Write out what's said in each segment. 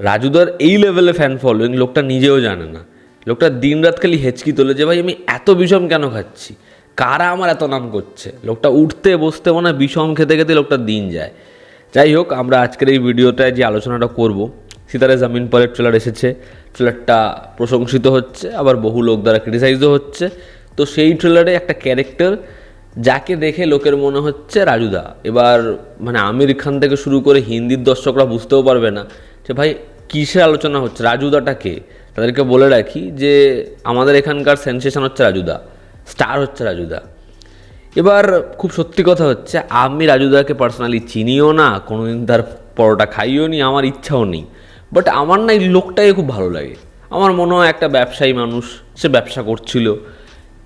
রাজুদার এই লেভেলে fan following লোকটা নিজেও জানে না। লোকটা দিন রাত খালি হেঁচকি তোলে যে, ভাই, আমি এত বিষম কেন খাচ্ছি? কারা আমার এত নাম করছে? লোকটা উঠতে, বসতে মনে হয় বিষম খেতে খেতে লোকটা দিন যায়। যাই হোক, আমরা আজকের এই ভিডিওটায় যে আলোচনাটা করব, সিতারে জামিন পরের ট্রেলার এসেছে। ট্রেলারটা প্রশংসিত হচ্ছে, আবার বহু লোক দ্বারা ক্রিটিসাইজও হচ্ছে। তো সেই ট্রেলারে একটা ক্যারেক্টার যাকে দেখে লোকের মনে হচ্ছে রাজুদা। এবার মানে আমির খান থেকে শুরু করে হিন্দির দর্শকরা বুঝতেও পারবে না যে ভাই, কিসের আলোচনা হচ্ছে? রাজুদাটা কে? তাদেরকে বলে রাখি যে, আমাদের এখানকার সেন্সেশন হচ্ছে রাজুদা। স্টার হচ্ছে রাজুদা। এবার খুব সত্যি কথা হচ্ছে, আমি রাজুদাকে পার্সোনালি চিনিও না, কোনোদিন তার পরোটা খাইও নি, আমার ইচ্ছাও নেই। বাট আমার না এই লোকটাই খুব ভালো লাগে। আমার মনে হয় একটা ব্যবসায়ী মানুষ, সে ব্যবসা করছিল।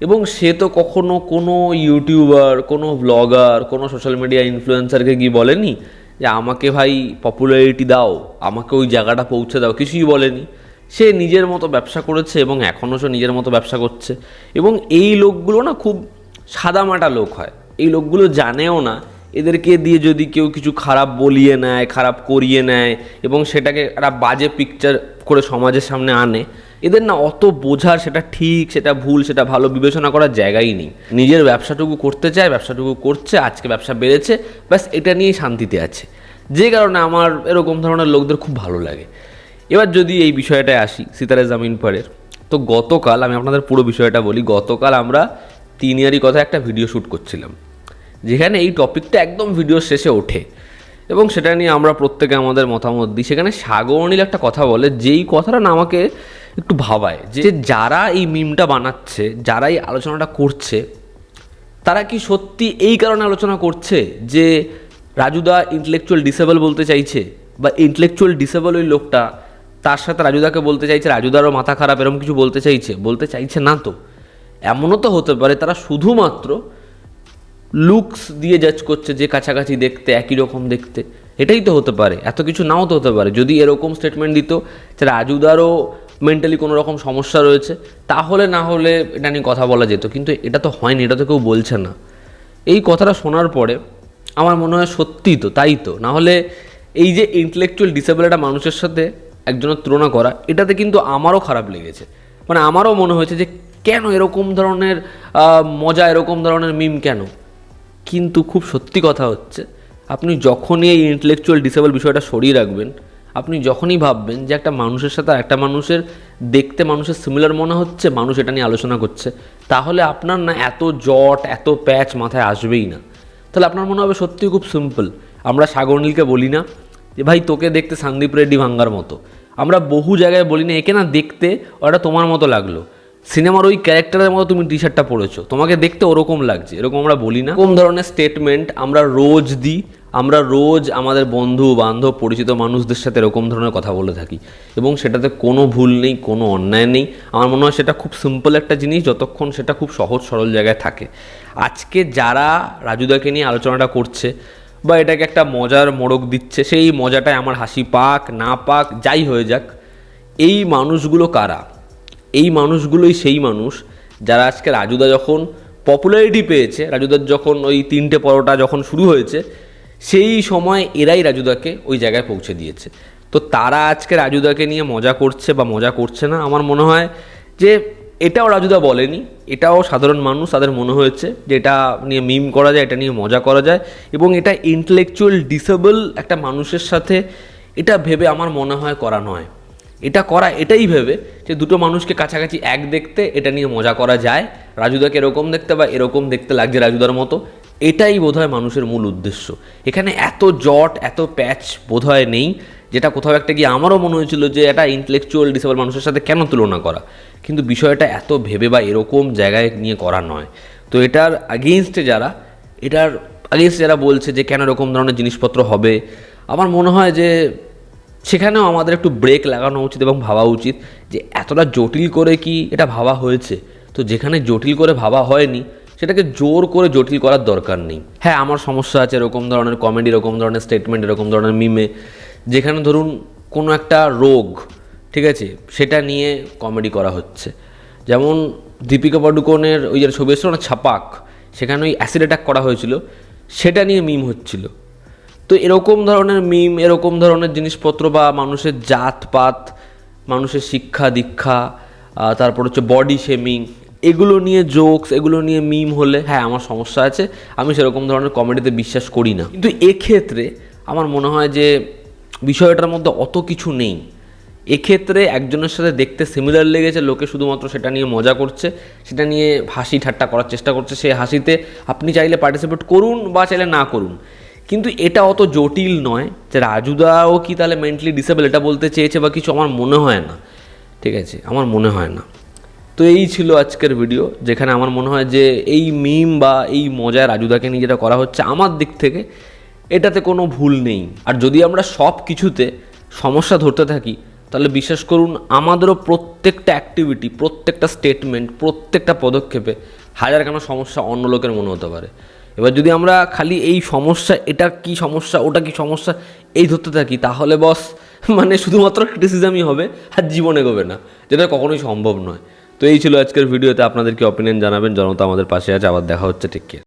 এবং সে তো কখনো কোনো ইউটিউবার কোনো ব্লগার কোনো সোশ্যাল মিডিয়া ইনফ্লুয়েন্সারকে গিয়ে বলেনি যে আমাকে ভাই পপুলারিটি দাও, আমাকে ওই জায়গাটা পৌঁছে দাও, কিছুই বলেনি। সে নিজের মতো ব্যবসা করেছে এবং এখনও সে নিজের মতো ব্যবসা করছে। এবং এই লোকগুলো না খুব সাদামাটা লোক হয়। এই লোকগুলো জানেও না, এদেরকে দিয়ে যদি কেউ কিছু খারাপ বলিয়ে নেয়, খারাপ করিয়ে নেয় এবং সেটাকে একটা বাজে পিকচার করে সমাজের সামনে আনে এদের না অত বোঝার সেটা ঠিক, সেটা ভুল, সেটা ভালো বিবেচনা করার জায়গাই নেই। নিজের ব্যবসাটুকু করতে চায়, ব্যবসাটুকু করছে, আজকে ব্যবসা বেড়েছে, ব্যাস এটা নিয়েই শান্তিতে আছে। যে কারণে আমার এরকম ধরনের লোকদের খুব ভালো লাগে। এবার যদি এই বিষয়টায় আসি, সিতারে জামিন পরের, তো গতকাল, আমি আপনাদের পুরো বিষয়টা বলি, গতকাল আমরা তিন ইয়ারই কথা একটা ভিডিও শ্যুট করছিলাম। যেখানে এই টপিকটা একদম ভিডিও শেষে ওঠে। এবং সেটা নিয়ে আমরা প্রত্যেকে আমাদের মতামত দিই। সেখানে সাগরনীল একটা কথা বলে, যেই কথাটা না আমাকে একটু ভাবায় যে যারা এই মিমটা বানাচ্ছে যারা এই আলোচনাটা করছে তারা কি সত্যি এই কারণে আলোচনা করছে যে রাজুদা ইন্টেলেকচুয়াল ডিসেবল বলতে চাইছে বা ইন্টেলেকচুয়াল ডিসেবল ওই লোকটা তার সাথে রাজুদাকে বলতে চাইছে রাজুদারও মাথা খারাপ এরকম কিছু বলতে চাইছে? বলতে চাইছে না তো। এমনও তো হতে পারে তারা শুধুমাত্র লুকস দিয়ে জাজ করছে যে কাছাকাছি দেখতে একই রকম দেখতে। এটাই তো হতে পারে। এত কিছু নাও তো হতে পারে। যদি এরকম স্টেটমেন্ট দিত যে রাজুদারও মেন্টালি কোনো রকম সমস্যা রয়েছে, তাহলে না হলে এটা নিয়ে কথা বলা যেত, কিন্তু এটা তো হয়নি, এটা তো কেউ বলছে না। এই কথাটা শোনার পরে আমার মনে হয় সত্যিই তো, তাই তো। না হলে এই যে ইন্টেলেকচুয়াল ডিসেবল একটা মানুষের সাথে একজনের তুলনা করা, এটাতে কিন্তু আমারও খারাপ লেগেছে। মানে আমারও মনে হয়েছে যে কেন এরকম ধরনের মজা, এরকম ধরনের মিম কেন? কিন্তু খুব সত্যি কথা হচ্ছে, আপনি যখনই এই ইন্টেলেকচুয়াল ডিসেবল বিষয়টা সরিয়ে রাখবেন আপনি যখনই ভাববেন যে একটা মানুষের সাথে একটা মানুষের দেখতে মানুষের সিমিলার মনে হচ্ছে, মানুষ এটা নিয়ে আলোচনা করছে, তাহলে আপনার না এত জট, এত প্যাচ মাথায় আসবেই না। তাহলে আপনার মনে হবে সত্যিই খুব সিম্পল আমরা সাগরনীলকে বলি না যে, ভাই, তোকে দেখতে সন্দীপ রেড্ডি ভাঙ্গার মতো। আমরা বহু জায়গায় বলি না, একে না দেখতে ওটা তোমার মতো লাগল। সিনেমার ওই ক্যারেক্টারের মতো তুমি টি শার্টটা পরেছো। তোমাকে দেখতে ওরকম লাগছে, এরকম আমরা বলি না। কোন ধরনের স্টেটমেন্ট আমরা রোজ দিই। আমরা রোজ আমাদের বন্ধু, বান্ধব, পরিচিত মানুষদের সাথে এরকম ধরনের কথা বলে থাকি। এবং সেটাতে কোনো ভুল নেই, কোনো অন্যায় নেই। আমার মনে হয় সেটা খুব সিম্পল একটা জিনিস, যতক্ষণ সেটা খুব সহজ, সরল জায়গায় থাকে। আজকে যারা রাজুদাকে নিয়ে আলোচনাটা করছে বা এটাকে একটা মজার মোড়ক দিচ্ছে, সেই মজাটায় আমার হাসি পাক, না পাক, যাই হয়ে যাক, এই মানুষগুলো কারা? এই মানুষগুলোই সেই মানুষ যারা আজকে রাজুদা যখন পপুলারিটি পেয়েছে, রাজুদার যখন ওই তিনটে পরোটা যখন শুরু হয়েছে সেই সময় এরাই রাজুদাকে ওই জায়গায় পৌঁছে দিয়েছে। তো তারা আজকে রাজুদাকে নিয়ে মজা করছে বা মজা করছে না, আমার মনে হয় যে এটাও রাজুদা বলেনি, এটাও সাধারণ মানুষ তাদের মনে হয়েছে যে এটা নিয়ে মিম করা যায়, এটা নিয়ে মজা করা যায় এবং এটা ইন্টেলেকচুয়াল ডিসেবল একটা মানুষের সাথে এটা ভেবে আমার মনে হয় করা নয়। এটা করা, এটাই ভেবে যে দুটো মানুষকে কাছাকাছি এক দেখতে এটা নিয়ে মজা করা যায়। রাজুদাকে এরকম দেখতে বা এরকম দেখতে লাগছে রাজুদার মতো। এটাই বোধহয় মানুষের মূল উদ্দেশ্য। এখানে এত জট, এত প্যাচ বোধহয় নেই, যেটা কোথাও একটা গিয়ে আমারও মনে হয়েছিল যে এটা ইন্টেলেকচুয়াল ডিসেবল মানুষের সাথে কেন তুলনা করা? কিন্তু বিষয়টা এত ভেবে বা এরকম জায়গায় নিয়ে করা নয়। তো এটার আগেনস্টে যারা, এটার আগেনস্টে যারা বলছে যে কেন এরকম ধরনের জিনিসপত্র হবে, আমার মনে হয় যে সেখানেও আমাদের একটু ব্রেক লাগানো উচিত এবং ভাবা উচিত যে এতটা জটিল করে কি এটা ভাবা হয়েছে? তো যেখানে জটিল করে ভাবা হয়নি সেটাকে জোর করে জটিল করার দরকার নেই। হ্যাঁ আমার সমস্যা আছে এরকম ধরনের কমেডি, এরকম ধরনের স্টেটমেন্ট এরকম ধরনের মিমে যেখানে ধরুন কোনো একটা রোগ, ঠিক আছে, সেটা নিয়ে কমেডি করা হচ্ছে। যেমন দীপিকা পাডুকোনের ওই যে ছবি এসেছিল না, ছাপাক, সেখানে ওই অ্যাসিড অ্যাটাক করা হয়েছিল, সেটা নিয়ে মিম হচ্ছিল। তো এরকম ধরনের মিম এরকম ধরনের জিনিসপত্র বা মানুষের জাতপাত, মানুষের শিক্ষা দীক্ষা তারপর হচ্ছে বডি শেমিং এগুলো নিয়ে জোকস এগুলো নিয়ে মিম হলে হ্যাঁ আমার সমস্যা আছে। আমি সেরকম ধরনের কমেডিতে বিশ্বাস করি না। কিন্তু এক্ষেত্রে আমার মনে হয় যে বিষয়টার মধ্যে অত কিছু নেই। এক্ষেত্রে একজনের সাথে দেখতে সিমিলার লেগেছে, লোকে শুধুমাত্র সেটা নিয়ে মজা করছে, সেটা নিয়ে হাসি ঠাট্টা করার চেষ্টা করছে সেই হাসিতে আপনি চাইলে পার্টিসিপেট করুন বা চাইলে না করুন। কিন্তু এটা অত জটিল নয় যে রাজুদাও কি তাহলে মেন্টালি ডিসেবল এটা বলতে চেয়েছে বা কিছু, আমার মনে হয় না। ঠিক আছে? আমার মনে হয় না। তো এই ছিল আজকের ভিডিও যেখানে আমার মনে হয় যে এই মিম বা এই মজায় রাজুদাকে নিয়ে যেটা করা হচ্ছে আমার দিক থেকে, এটাতে কোনো ভুল নেই। আর যদি আমরা সব কিছুতে সমস্যা ধরতে থাকি, তাহলে বিশ্বাস করুন, আমাদেরও প্রত্যেকটা অ্যাক্টিভিটি প্রত্যেকটা স্টেটমেন্ট প্রত্যেকটা পদক্ষেপে হাজার কেন সমস্যা অন্য লোকের মনে হতে পারে। এবার যদি আমরা খালি এই সমস্যা, এটা কি সমস্যা, ওটা কি সমস্যা, এই ধরতে থাকি, তাহলে বস মানে শুধুমাত্র ক্রিটিসিজমই হবে আর জীবনে এগোবে না, যেটা কখনোই সম্ভব নয়। তো এই ছিল আজকের ভিডিওতে। আপনাদেরকে অপিনিয়ন জানাবেন? জনতা আমাদের পাশে আছে। আবার দেখা হচ্ছে ঠিক